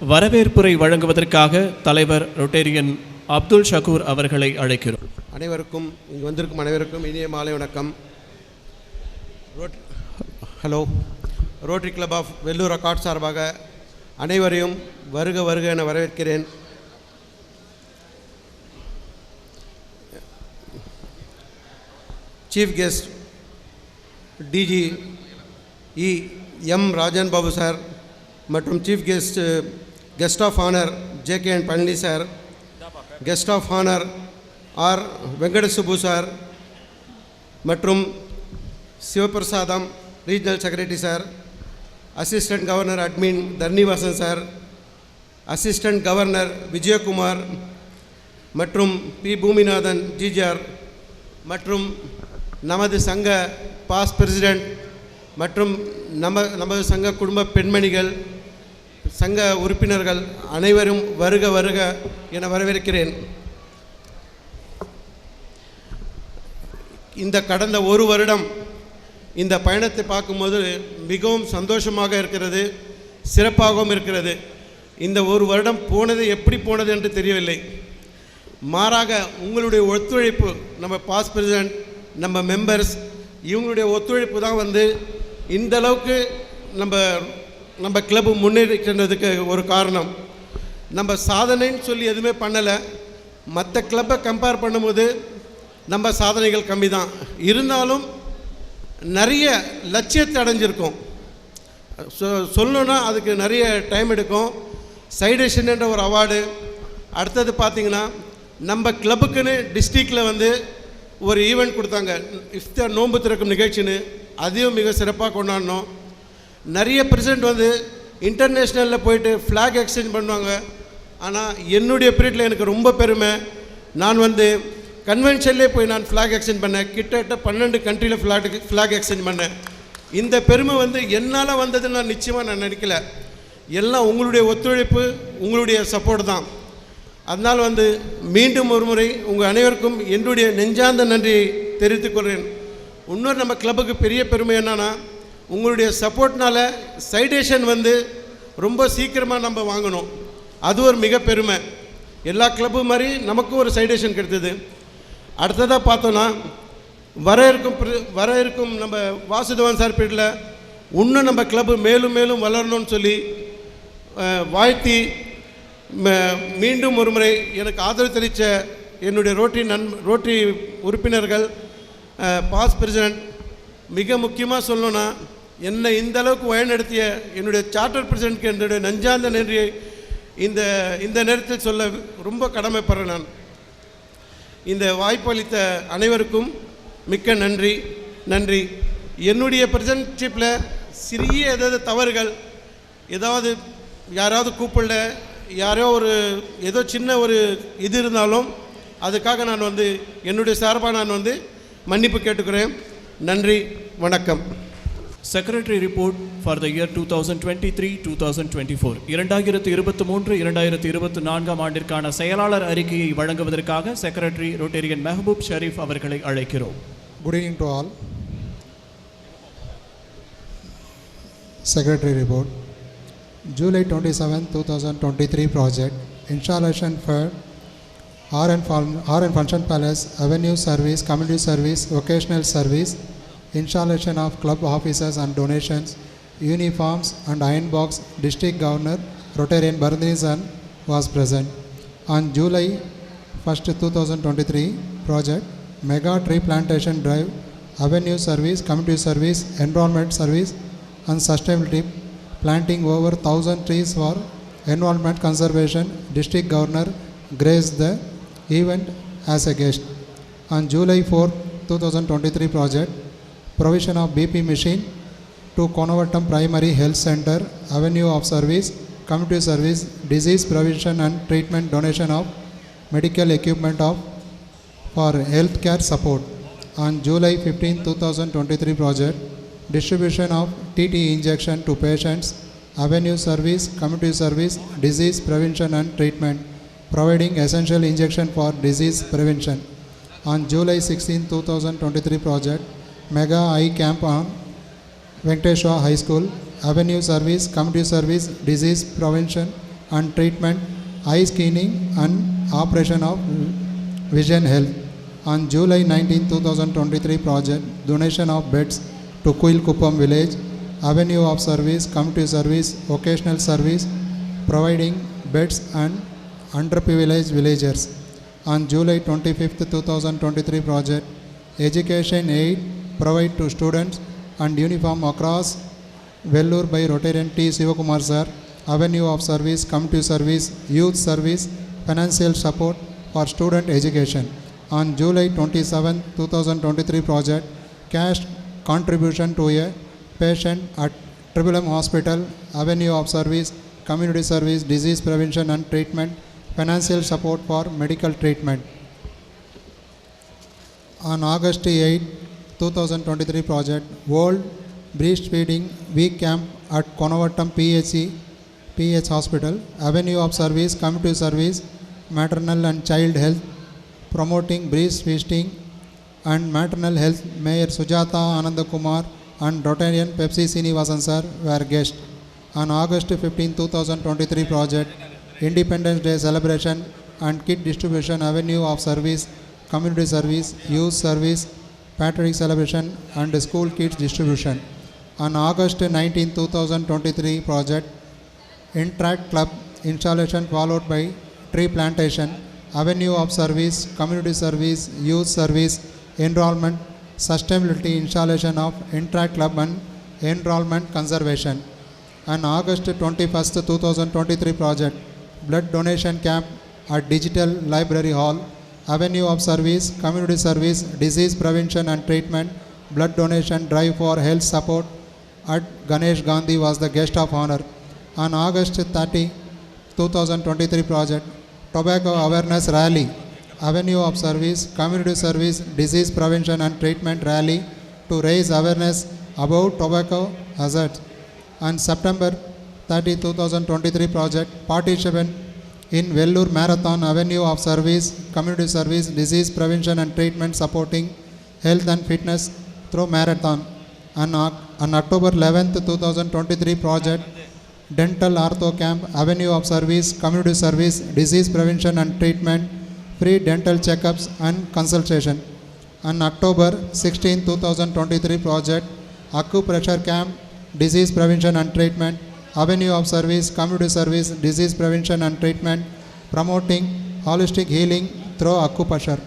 வரவேற்புரை வழங்குவதற்காக தலைவர் ரொட்டேரியன் அப்துல் ஷகூர் அவர்களை அழைக்கிறோம். அனைவருக்கும் இங்கு வந்திருக்கும் அனைவருக்கும் இனிய மாலை வணக்கம். Road hello Rotary Club of Vellur Arcot சார்பாக அனைவரையும் வருக வருக என வரவேற்கிறேன். Chief guest DG E M Rajan Babu sir மற்றும் chief guest guest of honour J K N Palani sir guest of honour R Venkatasubbu sir மற்றும் Sivaprasadam regional secretary sir assistant governor admin Tharanivasan sir assistant governor Vijayakumar மற்றும் P Boominathan GGR மற்றும் நமது சங்க pass president மற்றும் நம்ம நமது சங்க குடும்ப பெண்மணிகள் சங்க உறுப்பினர்கள் அனைவரும் வருக வருக என வரவேற்கிறேன். இந்த கடந்த ஒரு வருடம் இந்த பயணத்தை பார்க்கும்போது மிகவும் சந்தோஷமாக இருக்கிறது சிறப்பாகவும் இருக்கிறது. இந்த ஒரு வருடம் போனது எப்படி போனது என்று தெரியவில்லை. மாறாக உங்களுடைய ஒத்துழைப்பு நம்ம பாஸ் பிரசிடென்ட் நம்ம மெம்பர்ஸ் இவங்களுடைய ஒத்துழைப்பு தான் வந்து இந்தளவுக்கு நம்ம நம்ம கிளப்பு முன்னேறி சென்றதுக்கு ஒரு காரணம். நம்ம சாதனைன்னு சொல்லி எதுவுமே பண்ணலை. மற்ற கிளப்பை கம்பேர் பண்ணும்போது நம்ம சாதனைகள் கம்மி தான் இருந்தாலும் நிறைய லட்சியத்தை அடைஞ்சிருக்கோம். சொ சொல்லணுன்னா அதுக்கு நிறைய டைம் எடுக்கும். சைடேஷன்ன்ற ஒரு அவார்டு அடுத்தது பார்த்திங்கன்னா நம்ம கிளப்புக்குன்னு டிஸ்ட்ரிக்டில் வந்து ஒரு ஈவெண்ட் கொடுத்தாங்க. இஃப்தார் நோன்பு திறக்கும் நிகழ்ச்சின்னு. அதையும் மிக சிறப்பாக கொண்டாடினோம். நிறைய பிரசிடெண்ட் வந்து இன்டர்நேஷ்னலில் போயிட்டு ஃப்ளாக் எக்ஸ்சேஞ்ச் பண்ணுவாங்க. ஆனால் என்னுடைய பீரியடில் எனக்கு ரொம்ப பெருமை. நான் வந்து கன்வென்ஷன்லேயே போய் நான் ஃப்ளாக் எக்ஸ்சேஞ்ச் பண்ணேன். கிட்டத்தட்ட பன்னெண்டு கண்ட்ரியில் ஃப்ளாக் ஃப்ளாக் எக்ஸ்சேஞ்ச் பண்ணேன். இந்த பெருமை வந்து என்னால் வந்ததுன்னு நான் நிச்சயமாக நான் நினைக்கல. எல்லாம் உங்களுடைய ஒத்துழைப்பு உங்களுடைய சப்போர்ட் தான். அதனால் வந்து மீண்டும் ஒரு முறை உங்கள் அனைவருக்கும் என்னுடைய நெஞ்சார்ந்த நன்றியை தெரிவித்துக் கொள்கிறேன். இன்னொரு நம்ம கிளப்புக்கு பெரிய பெருமை என்னன்னா உங்களுடைய சப்போர்ட்னால சைடேஷன் வந்து ரொம்ப சீக்கிரமாக நம்ம வாங்கணும். அது ஒரு மிக பெருமை. எல்லா கிளப்பு மாதிரி நமக்கும் ஒரு சைடேஷன் கிடைத்தது. அடுத்ததாக பார்த்தோன்னா வர இருக்கும் வர இருக்கும் நம்ம வாசுதேவன் சார் பீரியடில் இன்னும் நம்ம கிளப்பு மேலும் மேலும் வளரணும்னு சொல்லி வாழ்த்தி மீண்டும் ஒரு முறை எனக்கு ஆதரவு தெரிவித்த என்னுடைய ரோட்டரி நன் ரோட்டரி உறுப்பினர்கள் பாஸ் பிரசிடென்ட் மிக முக்கியமாக சொல்லணும்னா என்னை இந்த அளவுக்கு வழிநடத்திய என்னுடைய சார்ட்டர் பிரசிடென்ட்க்கு என்னுடைய நஞ்சார்ந்த நன்றியை இந்த இந்த நேரத்தில் சொல்ல ரொம்ப கடமைப்படுறேன் நான். இந்த வாய்ப்பளித்த அனைவருக்கும் மிக்க நன்றி நன்றி. என்னுடைய பிரசன்ஷிப்பில் சிறிய ஏதாவது தவறுகள் ஏதாவது யாராவது கூப்பிடல யாரோ ஒரு ஏதோ சின்ன ஒரு இது இருந்தாலும் அதுக்காக நான் வந்து என்னுடைய சார்பாக நான் வந்து மன்னிப்பு கேட்டுக்கிறேன். நன்றி வணக்கம் secretary report for the year two thousand twenty three two thousand twenty four இரண்டாயிரத்து இருபத்தி மூன்று இரண்டாயிரத்து இருபத்தி நான்காம் ஆண்டிற்கான செயலாளர் அறிக்கையை வழங்குவதற்காக செக்ரட்டரி ரொட்டேரியன் மெஹபூப் ஷரீஃப் அவர்களை அழைக்கிறோம் Good evening to all. Secretary report. July 27, 2023 project installation for RN, Fun- RN Function Palace, Avenue Service, Community Service, Vocational Service, installation of club offices and donations, uniforms and iron box, District Governor Rotarian Bharadinisan was present. On July 1st, 2023 project, Mega Tree Plantation Drive, Avenue Service, Community Service, Environment Service and Sustainability, planting over 1000 trees for environment conservation, District Governor graced the event as a guest. On July 4, 2023 project, provision of BP machine to Konavatam Primary Health Center, Avenue of Service, Community Service, Disease Prevention and Treatment Donation of Medical Equipment of for healthcare support. On July 15, 2023 project, distribution of TT injection to patients, Avenue Service, Community Service, Disease Prevention and Treatment, providing essential injection for disease prevention. On July 16, 2023 project, Mega Eye Camp on Venkateshwar High School, Avenue Service, Community Service, Disease Prevention, and treatment, eye screening and operation of vision health. On July 19, 2023 project, donation of beds to Kuilkuppam village, avenue of service, community service, vocational service, providing beds and underprivileged villagers. On July 25, 2023 project, education aid provide to students and uniform across Vellore by Rotarian T. Sivakumar sir, avenue of service, community service, youth service, financial support for student education. On July 27, 2023 project, cash contribution to a patient at Triple Hospital, avenue of service, community service, disease prevention and treatment, financial support for medical treatment. On August 8, 2023 project, World Breastfeeding Week Camp at Konavatam PHC, PH Hospital, Avenue of Service, Community Service, Maternal and Child Health, promoting breastfeeding and maternal health, Mayor Sujata Anandakumar and Rotarian Pepsi Sinivasan sir were guests. On August 15, 2023 project, Independence Day celebration and kit distribution, Avenue of Service, Community Service, Youth Service, Patriotic celebration and school kits distribution. On August 19, 2023 project, Interact Club installation followed by tree plantation, avenue of service, community service, youth service, enrollment, sustainability installation of Interact Club and enrollment conservation. On August 21, 2023 project, blood donation camp at Digital Library Hall, avenue of service, community service, disease prevention and treatment, blood donation drive for health support at Ganesh Gandhi was the guest of honor. On August 30, 2023 project, tobacco awareness rally, avenue of service, community service, disease prevention and treatment rally to raise awareness about tobacco hazards. On September 30, 2023 project, participant in Vellore Marathon Avenue of Service, Community Service, Disease Prevention and Treatment supporting health and fitness through marathon. On, on October 11th, 2023 project, Dental Ortho Camp, Avenue of Service, Community Service, Disease Prevention and Treatment, free dental checkups and consultation. On October 16, 2023 project, Acupressure Camp, Disease Prevention and Treatment, Avenue of Service, Community Service, Disease Prevention and Treatment, promoting holistic healing through acupressure.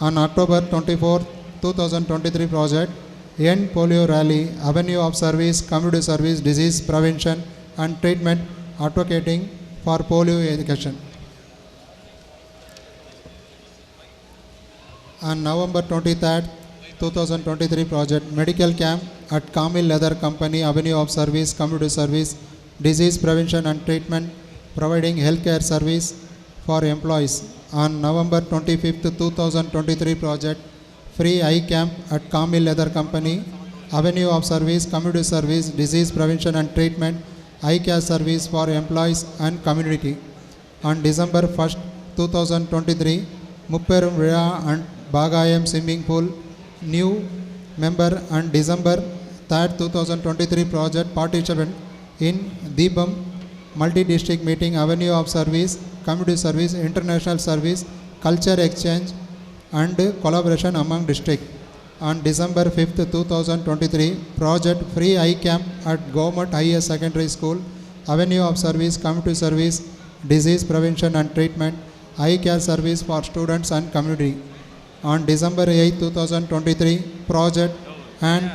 On October 24, 2023 project, End Polio Rally, Avenue of Service, Community Service, Disease Prevention and Treatment, advocating for polio education. On November 23rd, 2023 project, medical camp at Kamil Leather Company, Avenue of Service, Community Service, Disease Prevention and Treatment, providing healthcare service for employees. On November 25th, 2023 project, free eye camp at Kamil Leather Company, Avenue of Service, Community Service, Disease Prevention and Treatment, eye care service for employees and community. On December 1st, 2023, Mupperum Villa and Bagayam Swimming Pool, new member and December 3rd, 2023 project participant in Deepam multi-district meeting, avenue of service, community service, international service, culture exchange and collaboration among district. On December 5th, 2023, project free eye camp at Government Higher Secondary School, avenue of service, community service, disease prevention and treatment, eye care service for students and community. On December 8, 2023, project and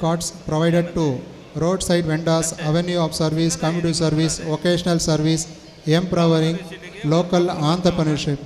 cards provided to roadside vendors, avenue of service, community service, vocational service, empowering local entrepreneurship.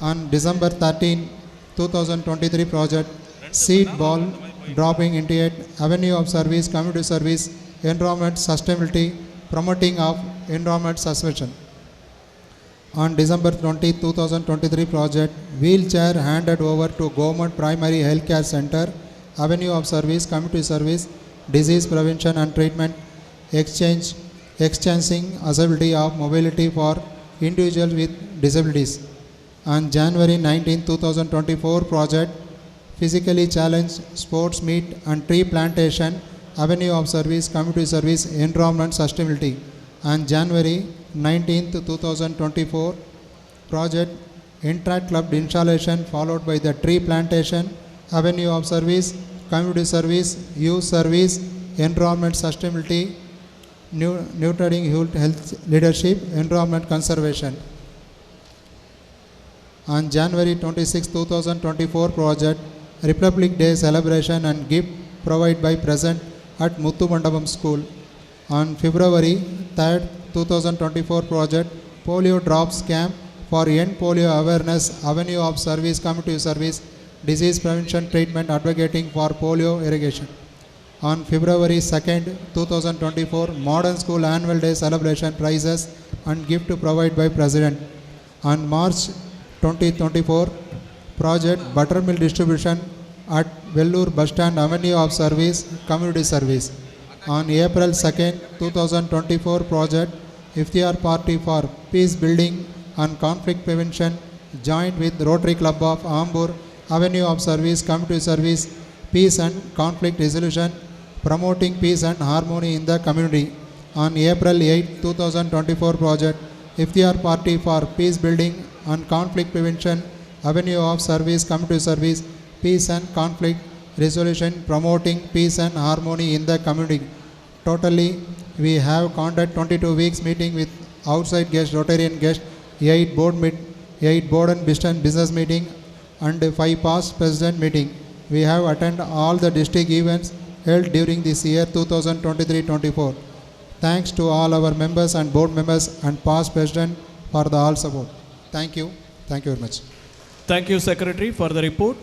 On December 13, 2023 project, seed ball dropping into it, avenue of service, community service, environment sustainability, promoting of environment suspension. On December 20, 2023 project, wheelchair handed over to Government Primary Healthcare Center, Avenue of Service, Community Service, Disease Prevention and Treatment, exchange, exchanging ability of mobility for individuals with disabilities. On January 19, 2024 project, physically challenged sports meet and tree plantation, Avenue of Service, Community Service, Enrollment Sustainability. On January 19th, 2024. Project Interact Club installation followed by the tree plantation, avenue of service, community service, youth service, environment sustainability, nu- nurturing health leadership, environment conservation. On January 26, 2024 project Republic Day celebration and gift provided by present at Muthu Mandapam School. On February 3rd, 2024 project Polio Drops Camp for End Polio Awareness Avenue of Service Community Service Disease Prevention Treatment Advocating for Polio Irrigation. On February 2nd, 2024 Modern School Annual Day Celebration Prizes and gift provided by President. On March 2024 project buttermilk distribution at Vellore Bus Stand Avenue of Service Community Service. On April 2nd, 2024 project Iftiar Party for Peace Building and Conflict Prevention joined with Rotary Club of Ambur Avenue of Service Community Service Peace and Conflict Resolution promoting peace and harmony in the community. On April 8, 2024 project Iftiar Party for Peace Building and Conflict Prevention Avenue of Service Community Service Peace and Conflict Resolution promoting peace and harmony in the community. Totally, we have conducted 22 weeks meeting with outside guest, Rotarian guest, 8 board meet, 8 board and business business meeting and 5 past president meeting. We have attended all the district events held during this year 2023-24. Thanks to all our members and board members and past president for the all support. Thank you. Thank you very much. Thank you, Secretary, for the report.